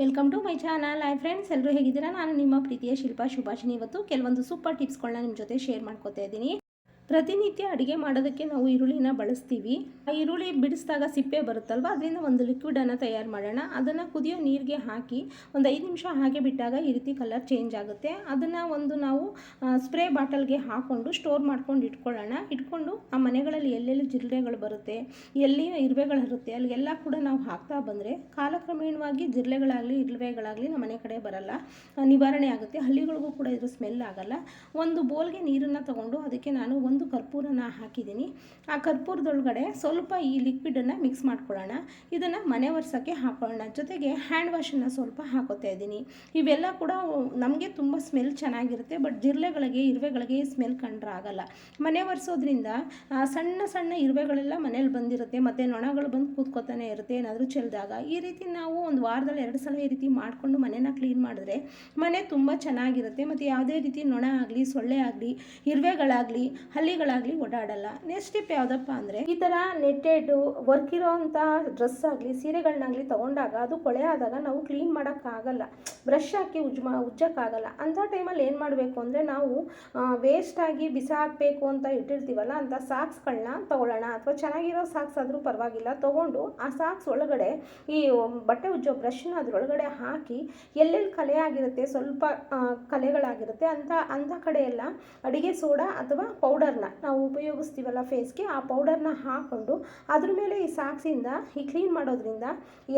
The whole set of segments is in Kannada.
Welcome to my channel hi friends ಎಲ್ಲರೂ ಹೇಗಿದ್ದೀರಾ? ನಾನು ನಿಮ್ಮ ಪ್ರೀತಿಯ ಶಿಲ್ಪಾ ಶುಭಾಷಿನಿ ಇವತ್ತು ಕೆಲವೊಂದು ಸೂಪರ್ ಟಿಪ್ಸ್ಗಳನ್ನ ನಿಮ್ಮ ಜೊತೆ ಶೇರ್ ಮಾಡ್ಕೋತಾ ಇದ್ದೀನಿ. ಪ್ರತಿನಿತ್ಯ ಅಡುಗೆ ಮಾಡೋದಕ್ಕೆ ನಾವು ಈರುಳ್ಳಿನ ಬಳಸ್ತೀವಿ. ಆ ಈರುಳ್ಳಿ ಬಿಡಿಸಿದಾಗ ಸಿಪ್ಪೆ ಬರುತ್ತಲ್ವ? ಅದರಿಂದ ಒಂದು ಲಿಕ್ವಿಡನ್ನು ತಯಾರು ಮಾಡೋಣ. ಅದನ್ನು ಕುದಿಯೋ ನೀರಿಗೆ ಹಾಕಿ ಒಂದು ಐದು ನಿಮಿಷ ಹಾಗೆ ಬಿಟ್ಟಾಗ ಈ ರೀತಿ ಕಲರ್ ಚೇಂಜ್ ಆಗುತ್ತೆ. ಅದನ್ನು ಒಂದು ನಾವು ಸ್ಪ್ರೇ ಬಾಟಲ್ಗೆ ಹಾಕ್ಕೊಂಡು ಸ್ಟೋರ್ ಮಾಡ್ಕೊಂಡು ಇಟ್ಕೊಳ್ಳೋಣ. ಇಟ್ಕೊಂಡು ಆ ಮನೆಗಳಲ್ಲಿ ಎಲ್ಲೆಲ್ಲಿ ಜಿರಳೆಗಳು ಬರುತ್ತೆ, ಎಲ್ಲಿ ಇರುವೆಗಳು ಇರುತ್ತೆ ಅಲ್ಲಿಗೆಲ್ಲ ಕೂಡ ನಾವು ಹಾಕ್ತಾ ಬಂದರೆ ಕಾಲಕ್ರಮೇಣವಾಗಿ ಜಿರಳೆಗಳಾಗಲಿ, ಇರುವೆಗಳಾಗಲಿ ನಮ್ಮ ಮನೆ ಕಡೆ ಬರಲ್ಲ. ನಿವಾರಣೆ ಆಗುತ್ತೆ. ಹಳ್ಳಿಗಳಿಗೂ ಕೂಡ ಇದ್ರ ಸ್ಮೆಲ್ ಆಗಲ್ಲ. ಒಂದು ಬೋಲ್ಗೆ ನೀರನ್ನು ತಗೊಂಡು ಅದಕ್ಕೆ ನಾನು ಒಂದು ಕರ್ಪೂರನ ಹಾಕಿದ್ದೀನಿ. ಆ ಕರ್ಪೂರದೊಳಗಡೆ ಸ್ವಲ್ಪ ಈ ಲಿಕ್ವಿಡನ್ನು ಮಿಕ್ಸ್ ಮಾಡ್ಕೊಳ್ಳೋಣ. ಇದನ್ನು ಮನೆ ಒರೆಸೋಕ್ಕೆ ಹಾಕೊಳ್ಳೋಣ. ಜೊತೆಗೆ ಹ್ಯಾಂಡ್ ವಾಶನ್ನು ಸ್ವಲ್ಪ ಹಾಕೋತಾ ಇದ್ದೀನಿ. ಇವೆಲ್ಲ ಕೂಡ ನಮಗೆ ತುಂಬ ಸ್ಮೆಲ್ ಚೆನ್ನಾಗಿರುತ್ತೆ ಬಟ್ ಜಿರಳೆಗಳಿಗೆ, ಇರುವೆಗಳಿಗೆ ಸ್ಮೆಲ್ ಕಂಡ್ರೆ ಆಗಲ್ಲ. ಮನೆ ಒರೆಸೋದ್ರಿಂದ ಸಣ್ಣ ಸಣ್ಣ ಇರುವೆಗಳೆಲ್ಲ ಮನೇಲಿ ಬಂದಿರುತ್ತೆ, ಮತ್ತು ನೊಣಗಳು ಬಂದು ಕೂತ್ಕೋತಾನೆ ಇರುತ್ತೆ, ಏನಾದರೂ ಚೆಲ್ದಾಗ. ಈ ರೀತಿ ನಾವು ಒಂದು ವಾರದಲ್ಲಿ ಎರಡು ಸಲ ಈ ರೀತಿ ಮಾಡಿಕೊಂಡು ಮನೆನ ಕ್ಲೀನ್ ಮಾಡಿದ್ರೆ ಮನೆ ತುಂಬ ಚೆನ್ನಾಗಿರುತ್ತೆ. ಮತ್ತು ಯಾವುದೇ ರೀತಿ ನೊಣ ಆಗಲಿ, ಸೊಳ್ಳೆ ಆಗಲಿ, ಇರುವೆಗಳಾಗಲಿ ಹಲ್ಲಿಗಳಾಗಲಿ ಓಡಾಡಲ್ಲ. ನೆಕ್ಸ್ಟ್ ಟಿಪ್ ಯಾವುದಪ್ಪ ಅಂದರೆ, ಈ ಥರ ನೆಟ್ಟೆಡು ವರ್ಕ್ ಇರೋವಂಥ ಡ್ರೆಸ್ ಆಗಲಿ ಸೀರೆಗಳನ್ನಾಗಲಿ ತೊಗೊಂಡಾಗ ಅದು ಕೊಳೆ ಆದಾಗ ನಾವು ಕ್ಲೀನ್ ಮಾಡೋಕ್ಕಾಗಲ್ಲ. ಬ್ರಷ್ ಹಾಕಿ ಉಜ್ಮ ಉಜ್ಜೋಕ್ಕಾಗಲ್ಲ. ಅಂಥ ಟೈಮಲ್ಲಿ ಏನು ಮಾಡಬೇಕು ಅಂದರೆ ನಾವು ವೇಸ್ಟಾಗಿ ಬಿಸಾಕಬೇಕು ಅಂತ ಇಟ್ಟಿರ್ತೀವಲ್ಲ, ಅಂಥ ಸಾಕ್ಸ್ಗಳನ್ನ ತೊಗೊಳ್ಳೋಣ. ಅಥವಾ ಚೆನ್ನಾಗಿರೋ ಸಾಕ್ಸ್ ಆದರೂ ಪರವಾಗಿಲ್ಲ, ತೊಗೊಂಡು ಆ ಸಾಕ್ಸ್ ಒಳಗಡೆ ಈ, ಬಟ್ಟೆ ಉಜ್ಜೋ ಬ್ರಷ್ನ ಅದರೊಳಗಡೆ ಹಾಕಿ ಎಲ್ಲೆಲ್ಲಿ ಕಲೆ ಆಗಿರುತ್ತೆ, ಸ್ವಲ್ಪ ಕಲೆಗಳಾಗಿರುತ್ತೆ, ಅಂಥ ಅಂಥ ಕಡೆ ಎಲ್ಲ ಅಡಿಗೆ ಸೋಡಾ ಅಥವಾ ಪೌಡರ್ನ ನಾವು ಉಪಯೋಗಿಸ್ತೀವಲ್ಲ ಫೇಸ್ಗೆ ಆ ಪೌಡರ್ನ ಹಾಕ್ಕೊಂಡು ಅದ್ರ ಮೇಲೆ ಈ ಸಾಕ್ಸಿಂದ ಈ ಕ್ಲೀನ್ ಮಾಡೋದ್ರಿಂದ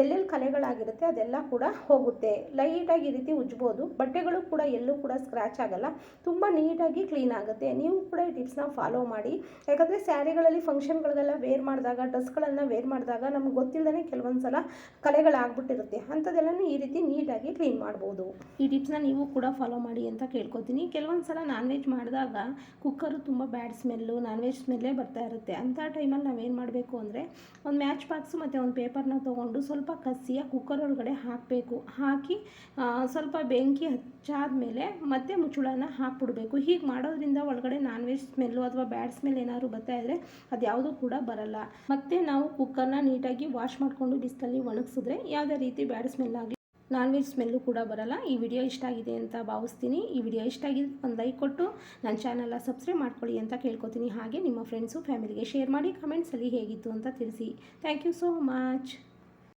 ಎಲ್ಲೆಲ್ಲಿ ಕಲೆಗಳಾಗಿರುತ್ತೆ ಅದೆಲ್ಲ ಕೂಡ ಹೋಗುತ್ತೆ. ಲೈಟಾಗಿ ಈ ರೀತಿ ಉಜ್ಬೋದು, ಬಟ್ಟೆಗಳು ಕೂಡ ಎಲ್ಲೂ ಕೂಡ ಸ್ಕ್ರ್ಯಾಚ್ ಆಗಲ್ಲ, ತುಂಬ ನೀಟಾಗಿ ಕ್ಲೀನ್ ಆಗುತ್ತೆ. ನೀವು ಕೂಡ ಈ ಟಿಪ್ಸ್ನ ಫಾಲೋ ಮಾಡಿ. ಯಾಕಂದರೆ ಸ್ಯಾರಿಗಳಲ್ಲಿ ಫಂಕ್ಷನ್ಗಳಿಗೆಲ್ಲ ವೇರ್ ಮಾಡಿದಾಗ ಡ್ರೆಸ್ಗಳನ್ನು ವೇರ್ ಮಾಡಿದಾಗ ನಮ್ಗೆ ಗೊತ್ತಿಲ್ಲದೇ ಕೆಲವೊಂದು ಸಲ ಕಲೆಗಳಾಗ್ಬಿಟ್ಟಿರುತ್ತೆ. ಅಂಥದ್ದೆಲ್ಲನೂ ಈ ರೀತಿ ನೀಟಾಗಿ ಕ್ಲೀನ್ ಮಾಡ್ಬೋದು. ಈ ಟಿಪ್ಸ್ನ ನೀವು ಕೂಡ ಫಾಲೋ ಮಾಡಿ ಅಂತ ಕೇಳ್ಕೊತೀನಿ. ಕೆಲವೊಂದು ಸಲ ನಾನ್ ವೆಜ್ ಮಾಡಿದಾಗ ಕುಕ್ಕರು ತುಂಬ ಬ್ಯಾಡ್ ಸ್ಮೆಲ್ಲು ನಾನ್ ವೆಜ್ ಸ್ಮೆಲ್ಲೇ ಬರ್ತಾ ಇರುತ್ತೆ. ಅಂಥ ಟೈಮಲ್ಲಿ ನಾವೇನು ಮಾಡಬೇಕು ಅಂದರೆ, ಒಂದು ಮ್ಯಾಚ್ ಬಾಕ್ಸು ಮತ್ತು ಒಂದು ಪೇಪರ್ನ ತೊಗೊಂಡು ಸ್ವಲ್ಪ ಕಸಿಯ ಕುಕ್ಕರ್ ಒಳಗಡೆ ಹಾಕಬೇಕು. ಹಾಕಿ ಸ್ವಲ್ಪ ಬೆಂಕಿ ಹಚ್ಚಾದ ಮೇಲೆ ಮತ್ತೆ ಮುಚ್ಚುಳನ ಹಾಕ್ಬಿಡ್ಬೇಕು. ಹೀಗೆ ಮಾಡೋದ್ರಿಂದ ಒಳಗಡೆ ನಾನ್ ವೆಜ್ ಸ್ಮೆಲ್ಲು ಅಥವಾ ಬ್ಯಾಡ್ ಸ್ಮೆಲ್ ಏನಾದ್ರು ಬರ್ತಾ ಇದ್ದರೆ ಅದು ಯಾವುದೂ ಕೂಡ ಬರಲ್ಲ. ಮತ್ತು ನಾವು ಕುಕ್ಕರ್ನ ನೀಟಾಗಿ ವಾಶ್ ಮಾಡಿಕೊಂಡು ಬಿಸಿಲಲ್ಲಿ ಒಣಗಿಸಿದ್ರೆ ಯಾವುದೇ ರೀತಿ ಬ್ಯಾಡ್ ಸ್ಮೆಲ್ ಆಗಲಿ ನಾನ್ ವೆಜ್ ಸ್ಮೆಲ್ಲು ಕೂಡ ಬರಲ್ಲ. ಈ ವಿಡಿಯೋ ಇಷ್ಟ ಆಗಿದೆ ಅಂತ ಭಾವಿಸ್ತೀನಿ. ಈ ವಿಡಿಯೋ ಇಷ್ಟ ಆಗಿದೆ ಒಂದು ಲೈಕ್ ಕೊಟ್ಟು ನನ್ನ ಚಾನಲ್ನ ಸಬ್ಸ್ಕ್ರೈಬ್ ಮಾಡ್ಕೊಳ್ಳಿ ಅಂತ ಕೇಳ್ಕೊತೀನಿ. ಹಾಗೆ ನಿಮ್ಮ ಫ್ರೆಂಡ್ಸು ಫ್ಯಾಮಿಲಿಗೆ ಶೇರ್ ಮಾಡಿ ಕಮೆಂಟ್ಸಲ್ಲಿ ಹೇಗಿತ್ತು ಅಂತ ತಿಳಿಸಿ. Thank you so much